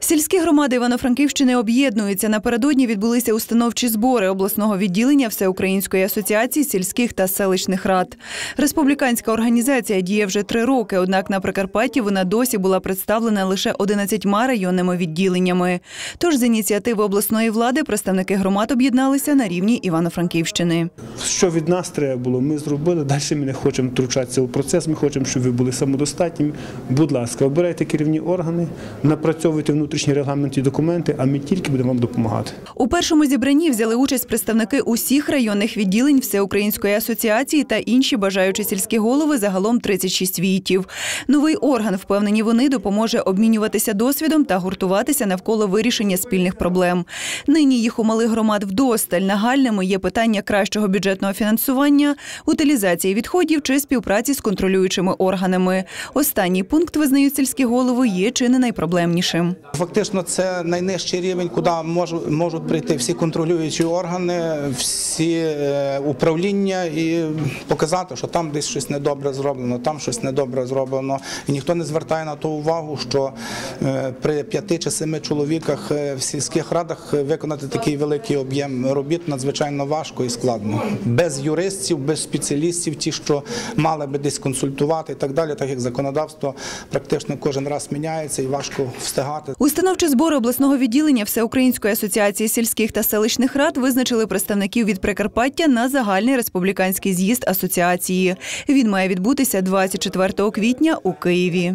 Сільські громади Івано-Франківщини об'єднуються. Напередодні відбулися установчі збори обласного відділення Всеукраїнської асоціації сільських та селищних рад. Республіканська організація діє вже три роки, однак на Прикарпатті вона досі була представлена лише 11 районними відділеннями. Тож з ініціативи обласної влади представники громад об'єдналися на рівні Івано-Франківщини. Що від нас треба було, ми зробили. Далі ми не хочемо втручатися у процес. Ми хочемо, щоб ви були самодостатніми. Будь ласка, обирайте керівні органи, напрацьовуйте внутрішні регламентні документи, а ми тільки будемо вам допомагати. У першому зібранні взяли участь представники усіх районних відділень Всеукраїнської асоціації та інші бажаючі сільські голови загалом 36 віїтів. Новий орган, впевнені вони, допоможе обмінюватися досвідом та гуртуватися навколо вирішення спільних проблем. Нині їх у малих громад вдосталь нагальними є питання кращого бюджетного фінансування, утилізації відходів чи співпраці з контролюючими органами. Останній пункт визнають сільські голови є чи не найпроблемнішим. Фактично, це найнижчий рівень, куди можуть, прийти всі контролюючі органи, всі е, управління і показати, що там десь щось недобре зроблено, там щось недобре зроблено. І ніхто не звертає на то увагу, що при п'яти чи семи чоловіках е, в сільських радах виконати такий великий об'єм робіт надзвичайно важко і складно. Без юристів, без спеціалістів, ті, що мали би десь консультувати і так далі, так як законодавство практично кожен раз міняється і важко встигати. Установчі збори обласного відділення Всеукраїнської асоціації сільських та селищних рад визначили представників від Прикарпаття на загальний республіканський з'їзд асоціації. Він має відбутися 24 квітня у Києві.